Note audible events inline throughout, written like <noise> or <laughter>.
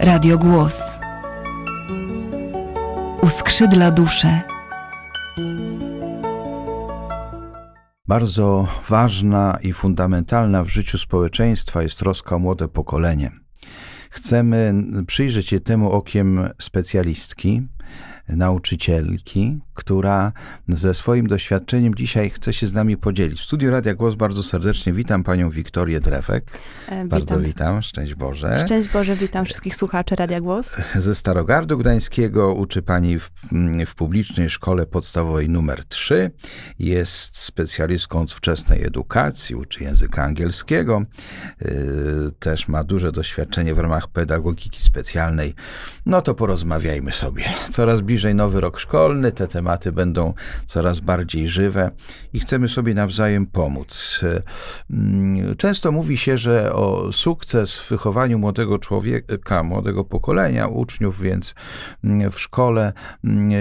Radio Głos. Uskrzydla duszę. Bardzo ważna i fundamentalna w życiu społeczeństwa jest troska o młode pokolenie. Chcemy przyjrzeć się temu okiem specjalistki, nauczycielki, która ze swoim doświadczeniem dzisiaj chce się z nami podzielić. W studiu Radia Głos bardzo serdecznie witam panią Wiktorię Drewek. E, Bardzo witam, szczęść Boże. Szczęść Boże, witam wszystkich słuchaczy Radia Głos. Ze Starogardu Gdańskiego uczy pani w, w publicznej szkole podstawowej numer 3. Jest specjalistką od wczesnej edukacji, uczy języka angielskiego. Yy, też ma duże doświadczenie w ramach pedagogiki specjalnej. No to porozmawiajmy sobie. Coraz bliżej nowy rok szkolny, te tematy będą coraz bardziej żywe i chcemy sobie nawzajem pomóc. Yy, Często mówi się, że o sukces w wychowaniu młodego człowieka, młodego pokolenia, uczniów więc mm, w szkole mm,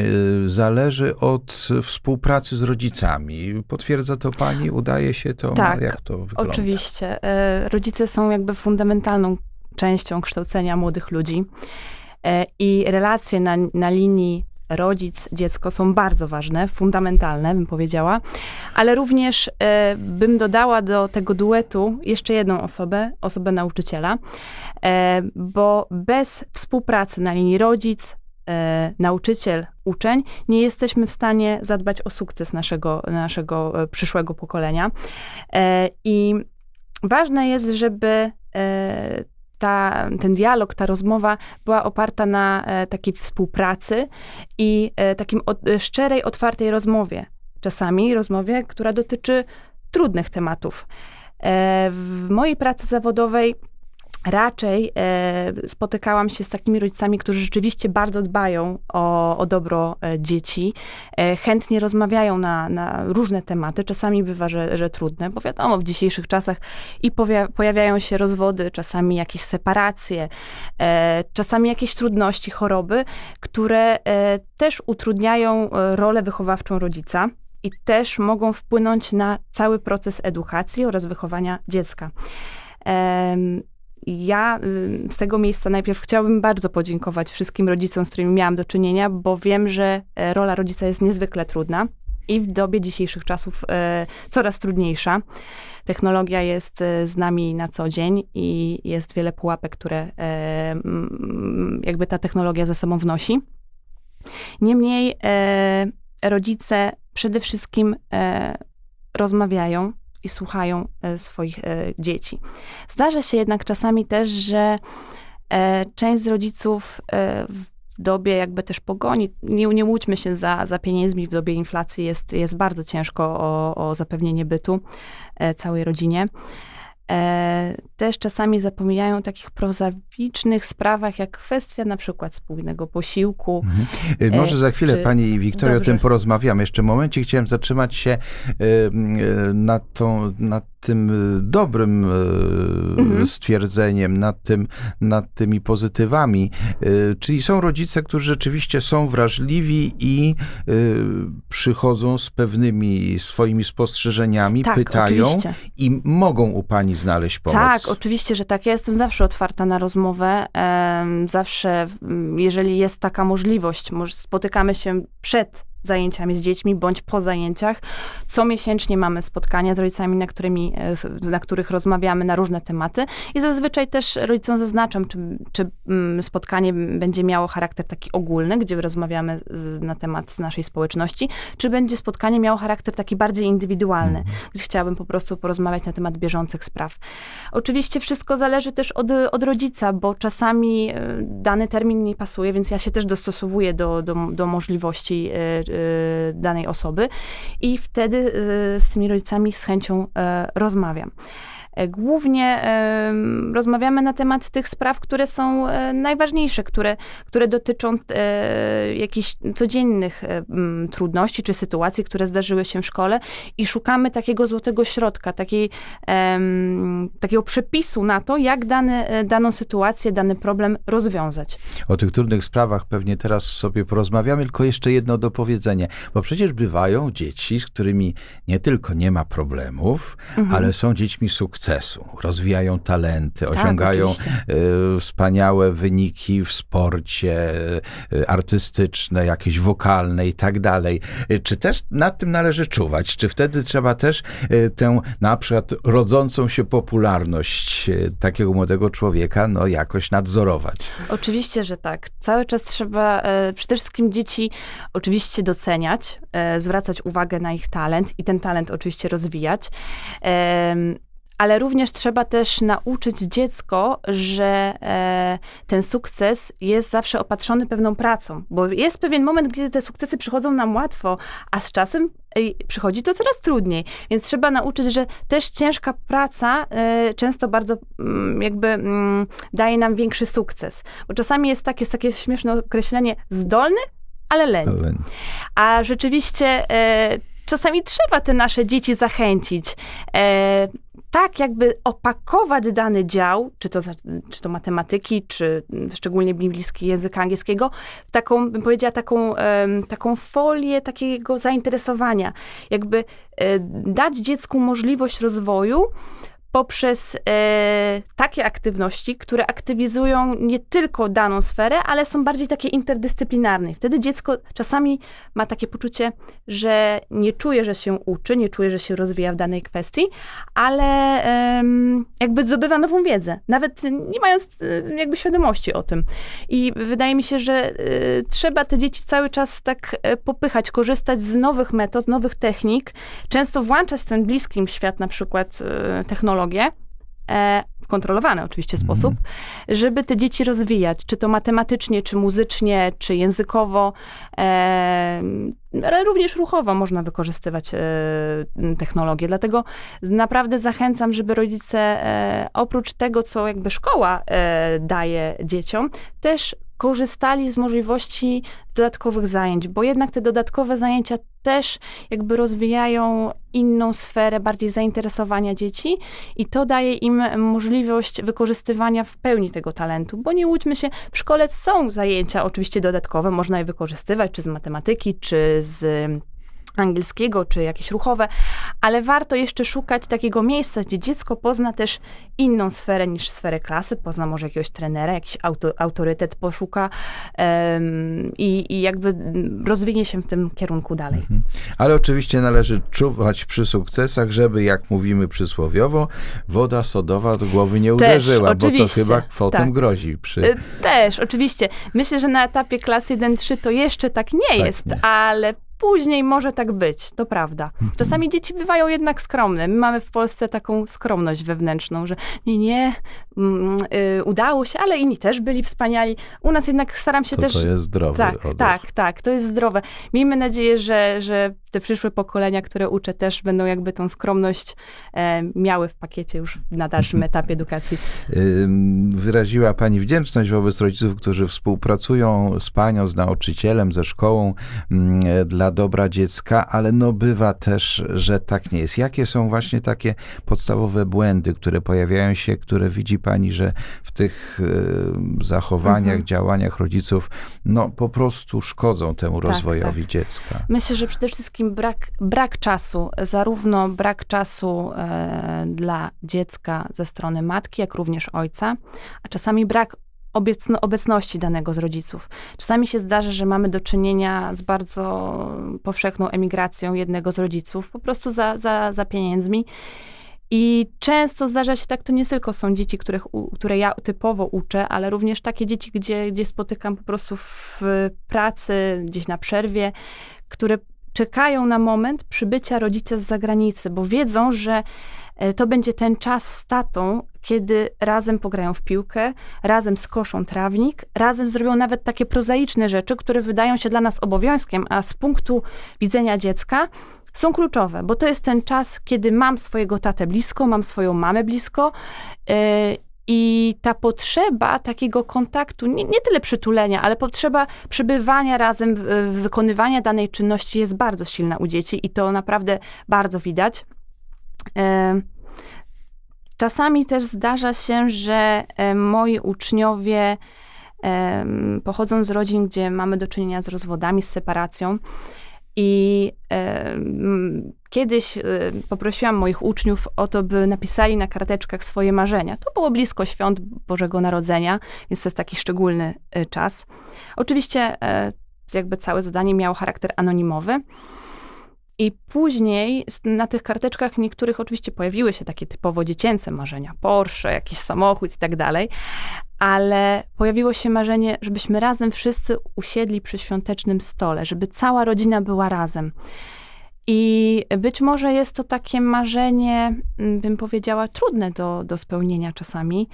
y, zależy od współpracy z rodzicami. Potwierdza to pani? Udaje się to? Tak, Jak to wygląda? Oczywiście. E, Rodzice są jakby fundamentalną częścią kształcenia młodych ludzi E, i relacje na, na linii rodzic-dziecko są bardzo ważne, fundamentalne, bym powiedziała, ale również e, bym dodała do tego duetu jeszcze jedną osobę, osobę nauczyciela, e, bo bez współpracy na linii rodzic, e, nauczyciel, uczeń, nie jesteśmy w stanie zadbać o sukces naszego, naszego e, przyszłego pokolenia. E, I ważne jest, żeby e, ta, ten dialog, ta rozmowa była oparta na e, takiej współpracy i e, takim od, e, szczerej, otwartej rozmowie. Czasami rozmowie, która dotyczy trudnych tematów. W mojej pracy zawodowej raczej e, spotykałam się z takimi rodzicami, którzy rzeczywiście bardzo dbają o, o dobro e, dzieci, e, chętnie rozmawiają na, na różne tematy. Czasami bywa, że, że trudne, bo wiadomo, w dzisiejszych czasach i powia- pojawiają się rozwody, czasami jakieś separacje, e, czasami jakieś trudności, choroby, które e, też utrudniają e, rolę wychowawczą rodzica. I też mogą wpłynąć na cały proces edukacji oraz wychowania dziecka. Ja y, z tego miejsca najpierw chciałabym bardzo podziękować wszystkim rodzicom, z którymi miałam do czynienia, bo wiem, że e, rola rodzica jest niezwykle trudna i w dobie dzisiejszych czasów e, coraz trudniejsza. Technologia jest e, z nami na co dzień i jest wiele pułapek, które e, jakby ta technologia ze sobą wnosi. Niemniej e, rodzice przede wszystkim rozmawiają i słuchają e, swoich e, dzieci. Zdarza się jednak czasami też, że e, część z rodziców w dobie jakby też pogoni, nie, nie łudźmy się za, za pieniędzmi, w dobie inflacji jest, jest bardzo ciężko o, o zapewnienie bytu całej rodzinie. E, też czasami zapominają o takich prozawicznych sprawach, jak kwestia na przykład spójnego posiłku. Mhm. Może E, za chwilę, czy- pani Wiktorio, o Dobrze. tym porozmawiamy. Jeszcze w momencie chciałem zatrzymać się nad, tą, nad tym dobrym Mhm. stwierdzeniem, nad, tym, nad tymi pozytywami. Czyli są rodzice, którzy rzeczywiście są wrażliwi i przychodzą z pewnymi swoimi spostrzeżeniami, Tak, pytają oczywiście. i mogą u pani znaleźć pomoc. Tak, oczywiście, że tak. Ja jestem zawsze otwarta na rozmowę. Zawsze, jeżeli jest taka możliwość, spotykamy się przed zajęciami z dziećmi bądź po zajęciach. Co miesięcznie mamy spotkania z rodzicami, na, którymi, e, na których rozmawiamy na różne tematy. I zazwyczaj też rodzicom zaznaczam, czy, czy mm, spotkanie będzie miało charakter taki ogólny, gdzie rozmawiamy z, na temat naszej społeczności, czy będzie spotkanie miało charakter taki bardziej indywidualny, gdzie chciałabym po prostu porozmawiać na temat bieżących spraw. Oczywiście wszystko zależy też od, od rodzica, bo czasami e, dany termin nie pasuje, więc ja się też dostosowuję do, do, do możliwości e, danej osoby i wtedy e, z tymi rodzicami z chęcią e, rozmawiam. E, Głównie rozmawiamy na temat tych spraw, które są e, najważniejsze, które, które dotyczą e, jakichś codziennych trudności czy sytuacji, które zdarzyły się w szkole i szukamy takiego złotego środka, takiej, takiego przepisu na to, jak dany, daną sytuację, dany problem rozwiązać. O tych trudnych sprawach pewnie teraz sobie porozmawiamy, tylko jeszcze jedno dopowiedzenie. Bo przecież bywają dzieci, z którymi nie tylko nie ma problemów, Mhm. ale są dziećmi sukcesu. Sukcesu, rozwijają talenty, osiągają Tak, oczywiście. e, wspaniałe wyniki w sporcie, e, artystyczne, jakieś wokalne i tak dalej. E, Czy też nad tym należy czuwać? Czy wtedy trzeba też e, tę na przykład rodzącą się popularność e, takiego młodego człowieka no jakoś nadzorować? Oczywiście, że tak. Cały czas trzeba e, przede wszystkim dzieci oczywiście doceniać, e, zwracać uwagę na ich talent i ten talent oczywiście rozwijać. Ale również trzeba też nauczyć dziecko, że e, ten sukces jest zawsze opatrzony pewną pracą, bo jest pewien moment, gdzie te sukcesy przychodzą nam łatwo, a z czasem ej, przychodzi to coraz trudniej. Więc trzeba nauczyć, że też ciężka praca e, często bardzo mm, jakby mm, daje nam większy sukces. Bo czasami jest, tak, jest takie śmieszne określenie zdolny, ale leń. Ale A rzeczywiście e, czasami trzeba te nasze dzieci zachęcić. E, tak, jakby opakować dany dział, czy to, czy to matematyki, czy szczególnie biblijski języka angielskiego, w taką, bym powiedziała, taką, taką folię takiego zainteresowania. Jakby e, dać dziecku możliwość rozwoju poprzez e, takie aktywności, które aktywizują nie tylko daną sferę, ale są bardziej takie interdyscyplinarne. Wtedy dziecko czasami ma takie poczucie, że nie czuje, że się uczy, nie czuje, że się rozwija w danej kwestii, ale em, jakby zdobywa nową wiedzę, nawet nie mając e, jakby świadomości o tym. I wydaje mi się, że e, trzeba te dzieci cały czas tak e, popychać, korzystać z nowych metod, nowych technik, często włączać ten bliski im świat, na przykład e, technologię, e, w kontrolowany oczywiście sposób, żeby te dzieci rozwijać, czy to matematycznie, czy muzycznie, czy językowo, e, ale również ruchowo można wykorzystywać e, technologię. Dlatego naprawdę zachęcam, żeby rodzice e, oprócz tego, co jakby szkoła daje dzieciom, też korzystali z możliwości dodatkowych zajęć, bo jednak te dodatkowe zajęcia też jakby rozwijają inną sferę, bardziej zainteresowania dzieci i to daje im możliwość wykorzystywania w pełni tego talentu, bo nie łudźmy się, w szkole są zajęcia oczywiście dodatkowe, można je wykorzystywać, czy z matematyki, czy z angielskiego, czy jakieś ruchowe, ale warto jeszcze szukać takiego miejsca, gdzie dziecko pozna też inną sferę niż sferę klasy, pozna może jakiegoś trenera, jakiś auto, autorytet poszuka em, i, i jakby rozwinie się w tym kierunku dalej. Ale oczywiście należy czuwać przy sukcesach, żeby, jak mówimy przysłowiowo, woda sodowa do głowy nie Też, uderzyła, bo to chyba kwotem tak. grozi. Przy... Y, Też, oczywiście. Myślę, że na etapie klas 1-3 to jeszcze tak nie Tak, jest, nie. ale później może tak być, to prawda. Czasami dzieci bywają jednak skromne. My mamy w Polsce taką skromność wewnętrzną, że nie, nie, udało się, ale inni też byli wspaniali. U nas jednak staram się to, też... to jest zdrowy Tak, odruch. tak, tak, to jest zdrowe. Miejmy nadzieję, że, że te przyszłe pokolenia, które uczę, też będą jakby tą skromność e, miały w pakiecie już na dalszym <laughs> etapie edukacji. Wyraziła Pani wdzięczność wobec rodziców, którzy współpracują z Panią, z nauczycielem, ze szkołą mm, dla dobra dziecka, ale no bywa też, że tak nie jest. Jakie są właśnie takie podstawowe błędy, które pojawiają się, które widzi Pani, że w tych y, zachowaniach, Mhm. działaniach rodziców, no po prostu szkodzą temu Tak, rozwojowi dziecka? Myślę, że przede wszystkim brak, brak czasu, zarówno brak czasu e, dla dziecka ze strony matki, jak również ojca, a czasami brak obiecno, obecności danego z rodziców. Czasami się zdarza, że mamy do czynienia z bardzo powszechną emigracją jednego z rodziców, po prostu za, za, za pieniędzmi. I często zdarza się tak, to nie tylko są dzieci, których, które ja typowo uczę, ale również takie dzieci, gdzie, gdzie spotykam po prostu w pracy, gdzieś na przerwie, które czekają na moment przybycia rodzica z zagranicy, bo wiedzą, że e, to będzie ten czas z tatą, kiedy razem pograją w piłkę, razem skoszą trawnik, razem zrobią nawet takie prozaiczne rzeczy, które wydają się dla nas obowiązkiem, a z punktu widzenia dziecka są kluczowe, bo to jest ten czas, kiedy mam swojego tatę blisko, mam swoją mamę blisko. yy, I ta potrzeba takiego kontaktu, nie, nie tyle przytulenia, ale potrzeba przebywania razem, wykonywania danej czynności jest bardzo silna u dzieci i to naprawdę bardzo widać. Yy, Czasami też zdarza się, że e, moi uczniowie pochodzą z rodzin, gdzie mamy do czynienia z rozwodami, z separacją. I e, kiedyś e, poprosiłam moich uczniów o to, by napisali na karteczkach swoje marzenia. To było blisko świąt Bożego Narodzenia, więc to jest taki szczególny e, czas. Oczywiście e, jakby całe zadanie miało charakter anonimowy. I później na tych karteczkach niektórych oczywiście pojawiły się takie typowo dziecięce marzenia, Porsche, jakiś samochód i tak dalej, ale pojawiło się marzenie, żebyśmy razem wszyscy usiedli przy świątecznym stole, żeby cała rodzina była razem. I być może jest to takie marzenie, mm, bym powiedziała, trudne do, do spełnienia czasami,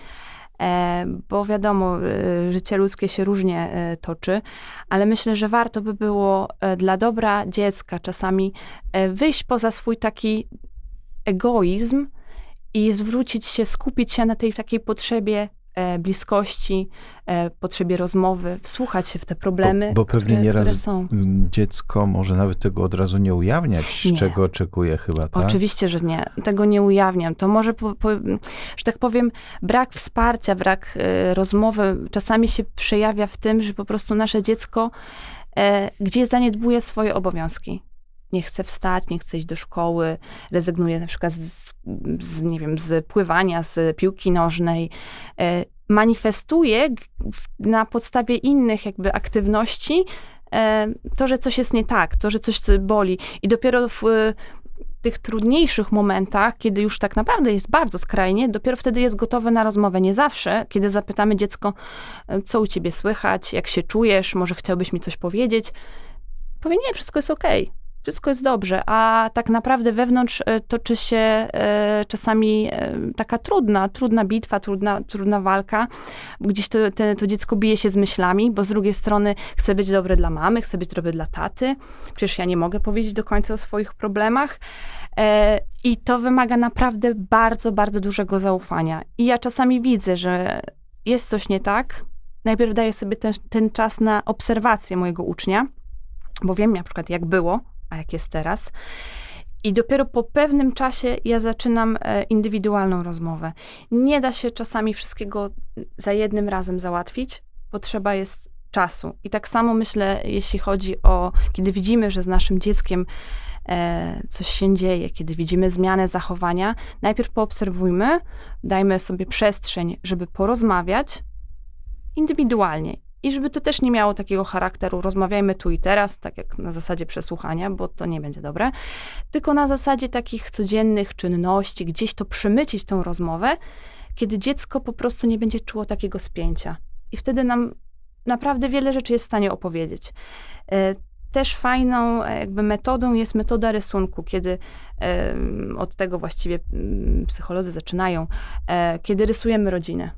bo wiadomo, e, życie ludzkie się różnie e, toczy, ale myślę, że warto by było e, dla dobra dziecka czasami e, wyjść poza swój taki egoizm i zwrócić się, skupić się na tej takiej potrzebie e, bliskości, e, potrzebie rozmowy, wsłuchać się w te problemy, Bo, bo pewnie które, nieraz które są. dziecko może nawet tego od razu nie ujawniać, Nie. czego oczekuje chyba, tak? Oczywiście, że nie. Tego nie ujawniam. To może, po, po, że tak powiem, brak wsparcia, brak e, rozmowy czasami się przejawia w tym, że po prostu nasze dziecko e, gdzieś zaniedbuje swoje obowiązki. Nie chce wstać, nie chce iść do szkoły, rezygnuje na przykład z, z nie wiem, z pływania, z piłki nożnej. E, manifestuje na podstawie innych jakby aktywności e, to, że coś jest nie tak, to, że coś boli. I dopiero w e, tych trudniejszych momentach, kiedy już tak naprawdę jest bardzo skrajnie, dopiero wtedy jest gotowe na rozmowę. Nie zawsze, kiedy zapytamy dziecko, co u ciebie słychać, jak się czujesz, może chciałbyś mi coś powiedzieć, powie, nie, wszystko jest okej. Wszystko jest dobrze, a tak naprawdę wewnątrz e, toczy się e, czasami e, taka trudna, trudna bitwa, trudna, trudna walka. Gdzieś to, to dziecko bije się z myślami, bo z drugiej strony chce być dobre dla mamy, chce być dobre dla taty. Przecież ja nie mogę powiedzieć do końca o swoich problemach. I to wymaga naprawdę bardzo, bardzo dużego zaufania. I ja czasami widzę, że jest coś nie tak. Najpierw daję sobie ten, ten czas na obserwację mojego ucznia, bo wiem na przykład jak było, a jak jest teraz. I dopiero po pewnym czasie ja zaczynam e, indywidualną rozmowę. Nie da się czasami wszystkiego za jednym razem załatwić, potrzeba jest czasu. I tak samo myślę, jeśli chodzi o, kiedy widzimy, że z naszym dzieckiem e, coś się dzieje, kiedy widzimy zmianę zachowania, najpierw poobserwujmy, dajmy sobie przestrzeń, żeby porozmawiać indywidualnie. I żeby to też nie miało takiego charakteru, rozmawiajmy tu i teraz, tak jak na zasadzie przesłuchania, bo to nie będzie dobre, tylko na zasadzie takich codziennych czynności, gdzieś to przemycić tą rozmowę, kiedy dziecko po prostu nie będzie czuło takiego spięcia. I wtedy nam naprawdę wiele rzeczy jest w stanie opowiedzieć. E, Też fajną e, jakby metodą jest metoda rysunku, kiedy od tego właściwie mm, psycholodzy zaczynają, e, kiedy rysujemy rodzinę.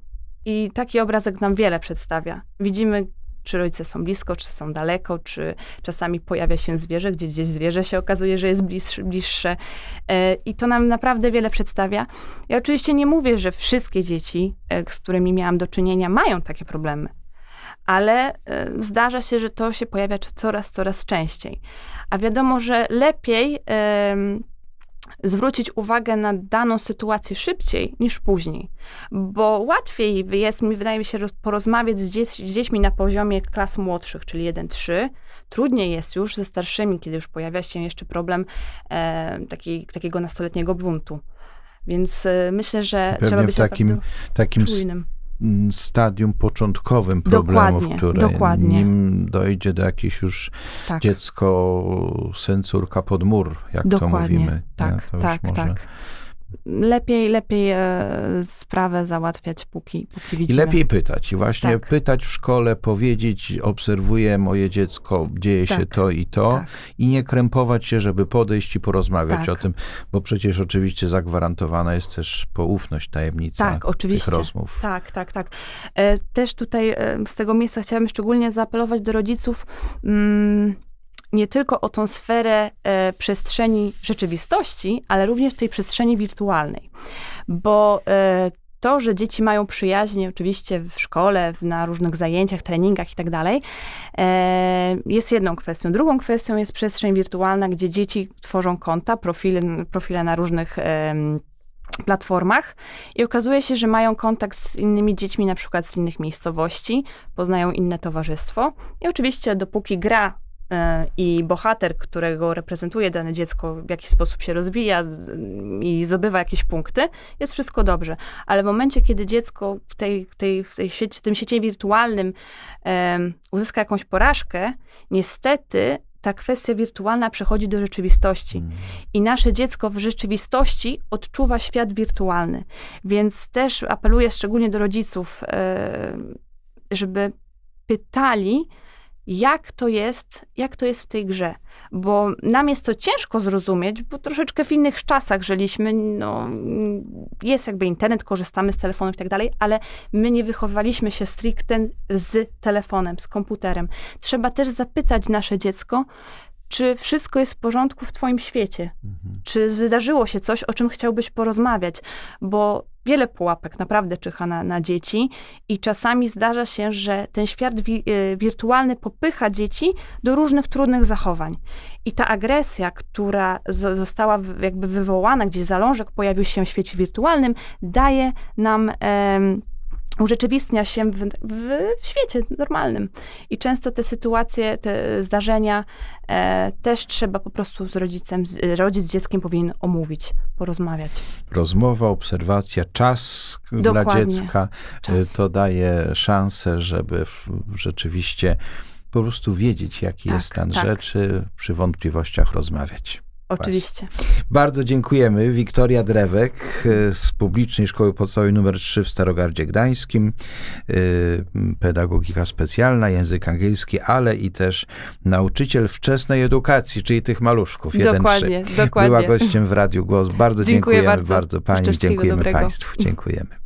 I taki obrazek nam wiele przedstawia. Widzimy, czy rodzice są blisko, czy są daleko, czy czasami pojawia się zwierzę, gdzie gdzieś zwierzę się okazuje, że jest bliższe. bliższe. I to nam naprawdę wiele przedstawia. Ja oczywiście nie mówię, że wszystkie dzieci, e, z którymi miałam do czynienia, mają takie problemy. Ale e, zdarza się, że to się pojawia coraz, coraz częściej. A wiadomo, że lepiej zwrócić uwagę na daną sytuację szybciej niż później. Bo łatwiej jest mi, wydaje mi się, roz- porozmawiać z, dziec- z dziećmi na poziomie klas młodszych, czyli 1-3. Trudniej jest już ze starszymi, kiedy już pojawia się jeszcze problem e, taki, takiego nastoletniego buntu. Więc e, myślę, że Pewnie trzeba w być takim, naprawdę takim s- czujnym. M, stadium początkowym problemów, Dokładnie, które dokładnie. nim dojdzie do jakichś już Tak, dziecko, syn, córka pod mur, jak to dokładnie. mówimy. nie? Tak, to już tak, może... tak. Lepiej, lepiej e, sprawę załatwiać, póki, póki I widzimy. lepiej pytać. I właśnie Tak. pytać w szkole, powiedzieć, obserwuję moje dziecko, dzieje się Tak, to i to. tak. I nie krępować się, żeby podejść i porozmawiać Tak. o tym, bo przecież oczywiście zagwarantowana jest też poufność, tajemnica Tak, oczywiście. tych rozmów. Tak, tak, tak. E, Też tutaj e, z tego miejsca chciałabym szczególnie zaapelować do rodziców mm, nie tylko o tą sferę e, przestrzeni rzeczywistości, ale również tej przestrzeni wirtualnej. Bo e, to, że dzieci mają przyjaźnie oczywiście w szkole, na różnych zajęciach, treningach i tak dalej, e, jest jedną kwestią. Drugą kwestią jest przestrzeń wirtualna, gdzie dzieci tworzą konta, profile, profile na różnych platformach i okazuje się, że mają kontakt z innymi dziećmi, na przykład z innych miejscowości, poznają inne towarzystwo i oczywiście dopóki gra i bohater, którego reprezentuje dane dziecko, w jakiś sposób się rozwija i zdobywa jakieś punkty, jest wszystko dobrze. Ale w momencie, kiedy dziecko w tej, tej, w tej sieci, tym sieci wirtualnym em, uzyska jakąś porażkę, niestety ta kwestia wirtualna przechodzi do rzeczywistości. I nasze dziecko w rzeczywistości odczuwa świat wirtualny. Więc też apeluję szczególnie do rodziców, e, żeby pytali, jak to jest, jak to jest w tej grze. Bo nam jest to ciężko zrozumieć, bo troszeczkę w innych czasach żyliśmy, no, jest jakby internet, korzystamy z telefonów i tak dalej, ale my nie wychowaliśmy się stricte z telefonem, z komputerem. Trzeba też zapytać nasze dziecko, czy wszystko jest w porządku w twoim świecie? Czy wydarzyło się coś, o czym chciałbyś porozmawiać? Bo wiele pułapek naprawdę czyha na, na dzieci i czasami zdarza się, że ten świat wi- y, wirtualny popycha dzieci do różnych trudnych zachowań. I ta agresja, która została jakby wywołana, gdzieś zalążek pojawił się w świecie wirtualnym, daje nam... urzeczywistnia się w, w świecie normalnym. I często te sytuacje, te zdarzenia e, też trzeba po prostu z rodzicem, z, rodzic z dzieckiem powinien omówić, porozmawiać. Rozmowa, obserwacja, czas dla Dokładnie. dziecka Czas. y, to daje szansę, żeby w, rzeczywiście po prostu wiedzieć, jaki Tak, jest stan tak. rzeczy, przy wątpliwościach rozmawiać. Oczywiście. Bardzo dziękujemy. Wiktoria Drewek y, z Publicznej Szkoły Podstawowej nr 3 w Starogardzie Gdańskim. Y, Pedagogika specjalna, język angielski, ale i też nauczyciel wczesnej edukacji, czyli tych maluszków. 1-3. Dokładnie, dokładnie. Była gościem w Radiu Głos. Bardzo Dziękuję dziękujemy bardzo. bardzo pani, dziękujemy dobrego. państwu. Dziękujemy.